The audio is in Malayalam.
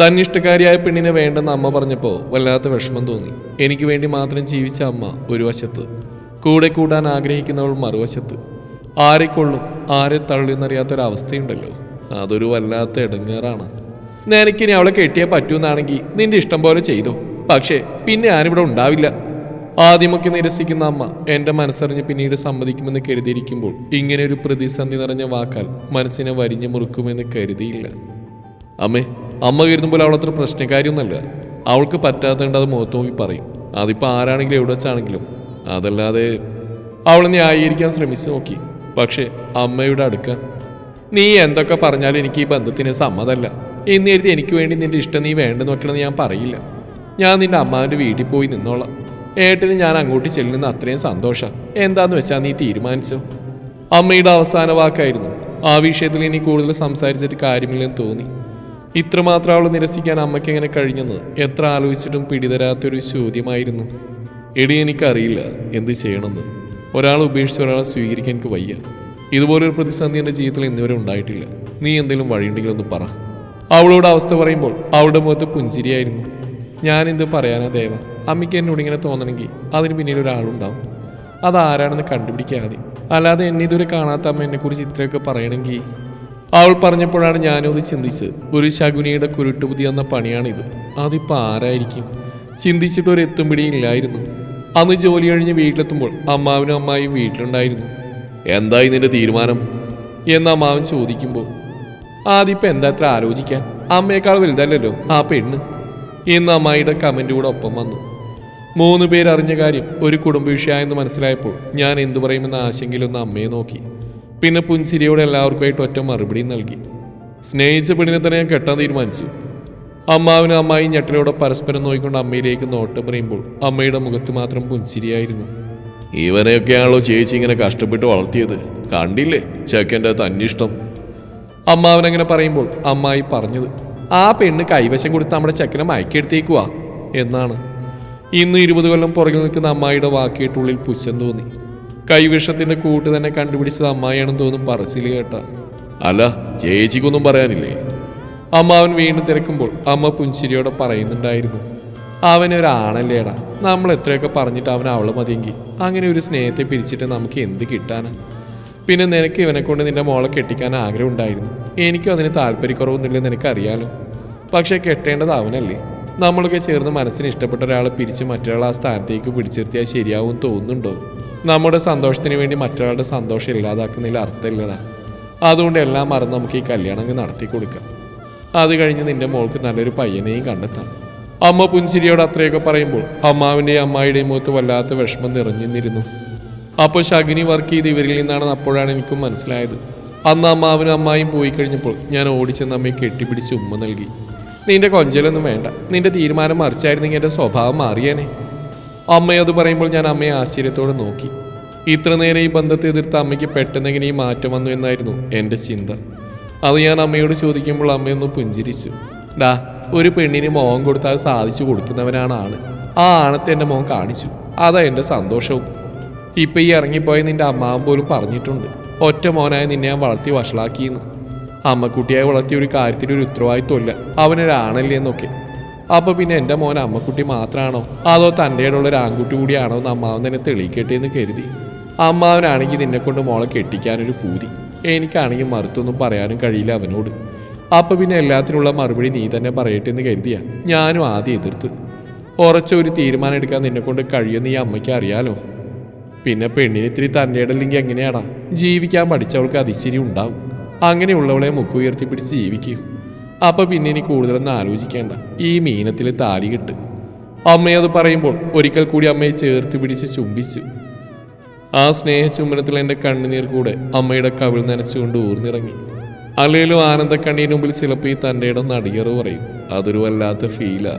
തന്നിഷ്ടക്കാരിയായ പെണ്ണിനെ വേണ്ടെന്ന് അമ്മ പറഞ്ഞപ്പോൾ വല്ലാത്ത വിഷമം തോന്നി. എനിക്ക് വേണ്ടി മാത്രം ജീവിച്ച അമ്മ ഒരു വശത്ത് കൂടെ കൂടാൻ ആഗ്രഹിക്കുന്നവൾ മറുവശത്ത്. ആരെ കൊള്ളും ആരെ തള്ളിയെന്നറിയാത്തൊരവസ്ഥയുണ്ടല്ലോ അതൊരു വല്ലാത്ത ഇടങ്ങേറാണ് നിനക്കിനി അവളെ കെട്ടിയേ പറ്റൂന്നാണെങ്കിൽ നിന്റെ ഇഷ്ടം പോലെ ചെയ്തു. പക്ഷേ പിന്നെ ഞാനിവിടെ ഉണ്ടാവില്ല. ആദ്യമൊക്കെ നിരസിക്കുന്ന അമ്മ എന്റെ മനസ്സറിഞ്ഞ് പിന്നീട് സമ്മതിക്കുമെന്ന് കരുതിയിരിക്കുമ്പോൾ ഇങ്ങനെ ഒരു പ്രതിസന്ധി നിറഞ്ഞ വാക്കാൽ മനസ്സിനെ വരിഞ്ഞു മുറുക്കുമെന്ന് കരുതിയില്ല. അമ്മേ അമ്മ പോലെ അവൾ അത്ര പ്രശ്നക്കാരിയൊന്നുമല്ല അവൾക്ക് പറ്റാത്തതുകൊണ്ട് അത് മുഖത്ത് നോക്കി പറയും. അതിപ്പോൾ ആരാണെങ്കിലും എവിടെ വെച്ചാണെങ്കിലും. അതല്ലാതെ അവൾ ന്യായീകരിക്കാൻ ശ്രമിച്ചു നോക്കി. പക്ഷേ അമ്മയുടെ അടുക്ക. നീ എന്തൊക്കെ പറഞ്ഞാലും എനിക്ക് ഈ ബന്ധത്തിന് സമ്മതമല്ല. എന്ന് കരുതി എനിക്ക് വേണ്ടി നിന്റെ ഇഷ്ടം നീ വേണ്ടെന്ന് നോക്കണമെന്ന് ഞാൻ പറയില്ല. ഞാൻ നിന്റെ അമ്മാവിന്റെ വീട്ടിൽ പോയി നിന്നോളാം. ഏട്ടന് ഞാൻ അങ്ങോട്ട് ചെല്ലുന്ന അത്രയും സന്തോഷം. എന്താന്ന് വെച്ചാൽ നീ തീരുമാനിച്ചോ? അമ്മയുടെ അവസാന വാക്കായിരുന്നു. ആ വിഷയത്തിൽ ഇനി കൂടുതൽ സംസാരിച്ചിട്ട് കാര്യമില്ലെന്ന് തോന്നി. ഇത്രമാത്രം അവൾ നിരസിക്കാൻ അമ്മയ്ക്ക് എങ്ങനെ കഴിഞ്ഞെന്ന് എത്ര ആലോചിച്ചിട്ടും പിടിതരാത്തൊരു ചോദ്യമായിരുന്നു. എടി എനിക്കറിയില്ല എന്ത് ചെയ്യണമെന്ന്. ഒരാൾ ഉപേക്ഷിച്ച് ഒരാളെ സ്വീകരിക്കാൻ എനിക്ക് വയ്യ. ഇതുപോലൊരു പ്രതിസന്ധി എന്റെ ജീവിതത്തിൽ ഇന്നുവരെ ഉണ്ടായിട്ടില്ല. നീ എന്തെങ്കിലും വഴിയുണ്ടെങ്കിൽ ഒന്ന് പറ. അവളോട് അവസ്ഥ പറയുമ്പോൾ അവളുടെ മുഖത്ത് പുഞ്ചിരിയായിരുന്നു. ഞാൻ എന്ത് പറയാനാ ദേവ? അമ്മയ്ക്ക് എന്നോട് ഇങ്ങനെ തോന്നണമെങ്കിൽ അതിന് പിന്നിൽ ഒരാളുണ്ടാവും. അതാരാണെന്ന് കണ്ടുപിടിക്കാതെ. അല്ലാതെ എന്നെ ഇതുവരെ കാണാത്ത അമ്മ എന്നെക്കുറിച്ച് ഇത്രയൊക്കെ പറയണമെങ്കിൽ അവൾ പറഞ്ഞപ്പോഴാണ് ഞാനും അത് ചിന്തിച്ചത്. ഒരു ശകുനിയുടെ കുരുട്ടുപുതി എന്ന പണിയാണിത്. അതിപ്പോൾ ആരായിരിക്കും? ചിന്തിച്ചിട്ട് ഒരു എത്തും പിടിയില്ലായിരുന്നു അന്ന് ജോലി കഴിഞ്ഞ് വീട്ടിലെത്തുമ്പോൾ അമ്മാവിനും അമ്മായും വീട്ടിലുണ്ടായിരുന്നു. എന്തായി നിന്റെ തീരുമാനം? എന്ന് അമ്മാവൻ ചോദിക്കുമ്പോൾ ആദ്യപ്പം എന്താ അത്ര ആലോചിക്കാൻ? അമ്മയേക്കാൾ വലുതല്ലല്ലോ ആ പെണ്ണ്. എന്ന് അമ്മായിയുടെ കമന്റ് കൂടെ ഒപ്പം വന്നു. മൂന്ന് പേരറിഞ്ഞ കാര്യം ഒരു കുടുംബ വിഷയമായെന്ന് മനസ്സിലായപ്പോൾ ഞാൻ എന്തു പറയുമെന്ന ആശങ്കയിലൊന്ന് അമ്മയെ നോക്കി. പിന്നെ പുഞ്ചിരിയോടെ എല്ലാവർക്കുമായിട്ട് ഒറ്റ മറുപടിയും നൽകി. സ്നേഹിച്ച പെണ്ണിനെ തന്നെ ഞാൻ കെട്ടാൻ തീരുമാനിച്ചു. അമ്മാവിനും അമ്മായി ഞെട്ടലോടെ പരസ്പരം നോക്കിക്കൊണ്ട് അമ്മയിലേക്ക് നോട്ടം പറയുമ്പോൾ അമ്മയുടെ മുഖത്ത് മാത്രം പുഞ്ചിരിയായിരുന്നു. ഇവനെയൊക്കെയാണല്ലോ ചേച്ചി ഇങ്ങനെ കഷ്ടപ്പെട്ട് വളർത്തിയത്. കണ്ടില്ലേ? ചെക്കന്റെ തന്നിഷ്ടം. അമ്മാവൻ അങ്ങനെ പറയുമ്പോൾ അമ്മായി പറഞ്ഞത് ആ പെണ്ണ് കൈവശം കൊടുത്ത് നമ്മുടെ ചെക്കനെ മയക്കെടുത്തേക്കുവാ എന്നാണ്. ഇന്ന് ഇരുപത് കൊല്ലം പുറകിൽ നിൽക്കുന്ന അമ്മായിയുടെ വാക്കേട്ടുള്ളിൽ പുച്ഛം തോന്നി. കൈവിഷത്തിന്റെ കൂട്ട് തന്നെ കണ്ടുപിടിച്ചത് അമ്മായിയാണെന്ന് തോന്നുന്നു പറച്ചിൽ കേട്ട. അല്ല ചേച്ചിക്കൊന്നും പറയാനില്ലേ? അമ്മാവൻ വീണ്ടും തിരക്കുമ്പോൾ അമ്മ പുഞ്ചിരിയോടെ പറയുന്നുണ്ടായിരുന്നു. അവനൊരാണല്ലേടാ നമ്മൾ എത്രയൊക്കെ പറഞ്ഞിട്ട് അവൻ അവളെ മതിയെങ്കിൽ അങ്ങനെ ഒരു സ്നേഹത്തെ പിരിച്ചിട്ട് നമുക്ക് എന്ത് കിട്ടാനാ? പിന്നെ നിനക്ക് ഇവനെ കൊണ്ട് നിന്റെ മോളെ കെട്ടിക്കാൻ ആഗ്രഹം ഉണ്ടായിരുന്നു. എനിക്കും അതിന് താല്പര്യക്കുറവൊന്നുമില്ലെന്ന് നിനക്കറിയാലോ. പക്ഷേ കെട്ടേണ്ടത് അവനല്ലേ. നമ്മളൊക്കെ ചേർന്ന് മനസ്സിന് ഇഷ്ടപ്പെട്ട ഒരാളെ പിരിച്ച് മറ്റൊരാൾ ആ സ്ഥാനത്തേക്ക് പിടിച്ചിരുത്തിയാൽ ശരിയാവും തോന്നുന്നുണ്ടോ? നമ്മുടെ സന്തോഷത്തിന് വേണ്ടി മറ്റൊരാളുടെ സന്തോഷം ഇല്ലാതാക്കുന്നതിൽ അർത്ഥമില്ലടാ. അതുകൊണ്ട് എല്ലാം മറന്ന് നമുക്ക് ഈ കല്യാണം അങ്ങ് നടത്തി കൊടുക്കാം. അത് കഴിഞ്ഞ് നിന്റെ മോൾക്ക് നല്ലൊരു പയ്യനെയും കണ്ടെത്താം. അമ്മ പുഞ്ചിരിയോട് അത്രയൊക്കെ പറയുമ്പോൾ അമ്മാവിന്റെയും അമ്മായിയുടെയും മുഖത്ത് വല്ലാത്ത വിഷമം നിറഞ്ഞു നിന്നിരുന്നു അപ്പോൾ ശകുനി വർക്ക് ചെയ്ത് ഇവരിൽ നിന്നാണെന്ന് അപ്പോഴാണ് എനിക്കും മനസ്സിലായത്. അന്ന് അമ്മാവനും അമ്മായും പോയി കഴിഞ്ഞപ്പോൾ ഞാൻ ഓടിച്ചെന്ന് അമ്മയെ കെട്ടിപ്പിടിച്ച് ഉമ്മ നൽകി. നിന്റെ കൊഞ്ചലൊന്നും വേണ്ട. നിന്റെ തീരുമാനം മറിച്ചായിരുന്നെങ്കിൽ എന്റെ സ്വഭാവം മാറിയേനെ. അമ്മയത് പറയുമ്പോൾ ഞാൻ അമ്മയെ ആശ്ചര്യത്തോടെ നോക്കി. ഇത്ര നേരം ഈ ബന്ധത്തെ എതിർത്ത അമ്മയ്ക്ക് പെട്ടെന്നെങ്ങനെ ഈ മാറ്റം വന്നു എന്നായിരുന്നു എന്റെ ചിന്ത. അത് ഞാൻ അമ്മയോട് ചോദിക്കുമ്പോൾ അമ്മയൊന്ന് പുഞ്ചിരിച്ചു. ഡാ ഒരു പെണ്ണിന് മോഹം കൊടുത്താൽ സാധിച്ചു കൊടുക്കുന്നവനാണ് ആണ് ആ ആണത്തെ എന്റെ മോൻ കാണിച്ചു. അതാ എന്റെ സന്തോഷവും. ഇപ്പൊ ഈ ഇറങ്ങിപ്പോയ നിന്റെ അമ്മാവൻ പോലും പറഞ്ഞിട്ടുണ്ട്. ഒറ്റ മോനായ നിന്നെ ഞാൻ വളർത്തി വഷളാക്കിയെന്ന്. അമ്മക്കുട്ടിയായി വളർത്തിയ ഒരു കാര്യത്തിൽ ഒരു ഉത്തരവാദിത്വമില്ല. അവനൊരാണല്ലേ എന്നൊക്കെ. അപ്പൊ പിന്നെ എന്റെ മോൻ അമ്മക്കുട്ടി മാത്രമാണോ അതോ തന്റെ ഉള്ള ഒരു ആൺകുട്ടി കൂടിയാണോ എന്ന് അമ്മാവൻ തന്നെ തെളിയിക്കട്ടെ എന്ന് കരുതി. അമ്മാവനാണെങ്കിൽ നിന്നെ കൊണ്ട് മോളെ കെട്ടിക്കാനൊരു പൂതി. എനിക്കാണെങ്കിൽ മറുത്തൊന്നും പറയാനും കഴിയില്ല അവനോട്. അപ്പൊ പിന്നെ എല്ലാത്തിനുള്ള മറുപടി നീ തന്നെ പറയട്ടെ എന്ന് കരുതിയാ ഞാനും ആദ്യം എതിർത്ത്. ഉറച്ച ഒരു തീരുമാനം എടുക്കാൻ നിന്നെ കൊണ്ട് കഴിയുമെന്ന് ഈ അമ്മയ്ക്ക് അറിയാലോ. പിന്നെ പെണ്ണിന് ഇത്തിരി തന്റെ ഇടല്ലെങ്കിൽ എങ്ങനെയാടാ? ജീവിക്കാൻ പഠിച്ചവൾക്ക് അതിശരി ഉണ്ടാവും. അങ്ങനെയുള്ളവളെ മുഖം ഉയർത്തിപ്പിടിച്ച് ജീവിക്കും. അപ്പൊ പിന്നെ ഇനി കൂടുതലൊന്നും ആലോചിക്കേണ്ട. ഈ മീനത്തിൽ താലി കിട്ട്. അമ്മയത് പറയുമ്പോൾ ഒരിക്കൽ കൂടി അമ്മയെ ചേർത്ത് പിടിച്ച് ചുംബിച്ചു. ആ സ്നേഹ ചുംബനത്തിൽ എന്റെ കണ്ണുനീർ കൂടെ അമ്മയുടെ കവിൾ നനച്ചുകൊണ്ട് ഊർന്നിറങ്ങി. അല്ലെങ്കിലും ആനന്ദക്കണ്ണീന് മുമ്പിൽ ചിലപ്പോൾ ഈ തന്റെ ഇടം നടിയറ് പറയും. അതൊരു വല്ലാത്ത ഫീലാ